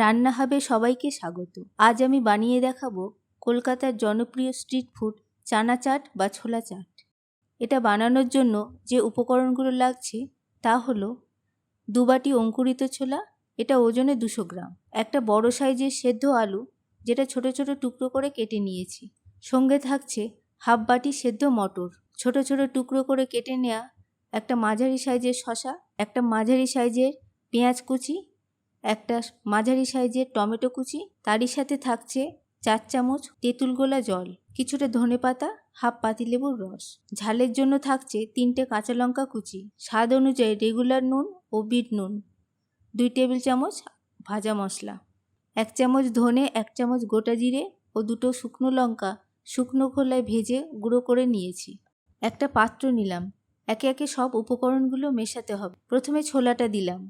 রান্না হবে সবাইকে স্বাগত। আজ আমি বানিয়ে দেখাবো কলকাতার জনপ্রিয় স্ট্রিট ফুড চানা চাট বা ছোলা চাট। এটা বানানোর জন্য যে উপকরণগুলো লাগছে তা হলো দু বাটি অঙ্কুরিত ছোলা, এটা ওজনে দুশো গ্রাম, একটা বড় সাইজের সেদ্ধ আলু যেটা ছোট ছোট টুকরো করে কেটে নিয়েছি। সঙ্গে থাকছে হাফ বাটি সেদ্ধ মটর, ছোট ছোট টুকরো করে কেটে নেওয়া একটা মাঝারি সাইজের শশা একটা মাঝারি সাইজের পেঁয়াজ কুচি একটা মাঝারি সাইজের টমেটো কুচি, তারই সাথে থাকছে চার চামচ তেঁতুল গোলা জল, কিছুটা ধনে পাতা, হাফ পাতিলেবুর রস। ঝালের জন্য থাকছে তিনটে কাঁচা লঙ্কা কুচি, স্বাদ অনুযায়ী রেগুলার নুন ও বিট নুন, দুই টেবিল চামচ ভাজা মশলা, এক চামচ ধনে, এক চামচ গোটা জিরে ও দুটো শুকনো লঙ্কা শুকনো খোলায় ভেজে গুঁড়ো করে নিয়েছি। একটা পাত্র নিলাম। একে একে সব উপকরণগুলো মেশাতে হবে। প্রথমে ছোলাটা দিলাম।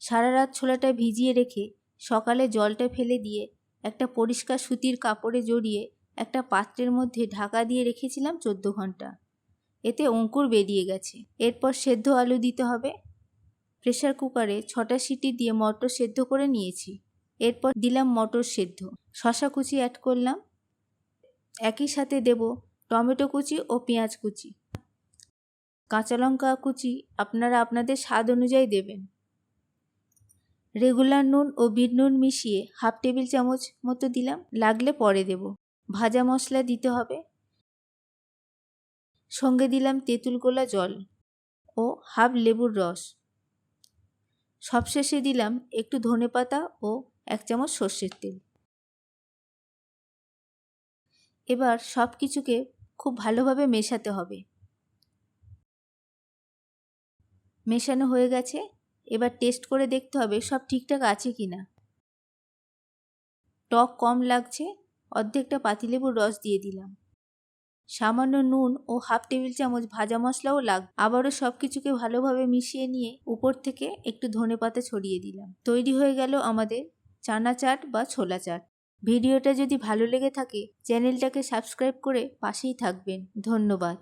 সারা রাত ছোলাটা ভিজিয়ে রেখে সকালে জলটা ফেলে দিয়ে একটা পরিষ্কার সুতির কাপড়ে জড়িয়ে একটা পাত্রের মধ্যে ঢাকা দিয়ে রেখেছিলাম চোদ্দ ঘণ্টা। এতে অঙ্কুর বেরিয়ে গেছে। এরপর সেদ্ধ আলু দিতে হবে। প্রেশার কুকারে ছটা সিটি দিয়ে মটর সেদ্ধ করে নিয়েছি। এরপর দিলাম মটর সেদ্ধ। শশা কুচি অ্যাড করলাম। একই সাথে দেব টমেটো কুচি ও পেঁয়াজ কুচি। কাঁচা লঙ্কা কুচি আপনারা আপনাদের স্বাদ অনুযায়ী দেবেন। রেগুলার নুন ও বিট নুন মিশিয়ে হাফ টেবিল চামচ মতো দিলাম। লাগলে পরে দেব। ভাজা মশলা দিতে হবে। সঙ্গে দিলাম তেঁতুল গোলা জল ও হাফ লেবুর রস। সবশেষে দিলাম একটু ধনেপাতা ও এক চামচ সর্ষের তেল। এবার সব কিছুকে খুব ভালোভাবে মেশাতে হবে। মেশানো হয়ে গেছে। এবার টেস্ট করে দেখতে হবে সব ঠিকঠাক আছে কি না। টক কম লাগছে, অর্ধেকটা পাতিলেবুর রস দিয়ে দিলাম। সামান্য নুন ও হাফ টেবিল চামচ ভাজা মশলাও লাগ, আবারও সব কিছুকে ভালোভাবে মিশিয়ে নিয়ে উপর থেকে একটু ধনে পাতা ছড়িয়ে দিলাম। তৈরি হয়ে গেল আমাদের চানা চাট বা ছোলা চাট। ভিডিওটা যদি ভালো লেগে থাকে, চ্যানেলটাকে সাবস্ক্রাইব করে পাশেই থাকবেন। ধন্যবাদ।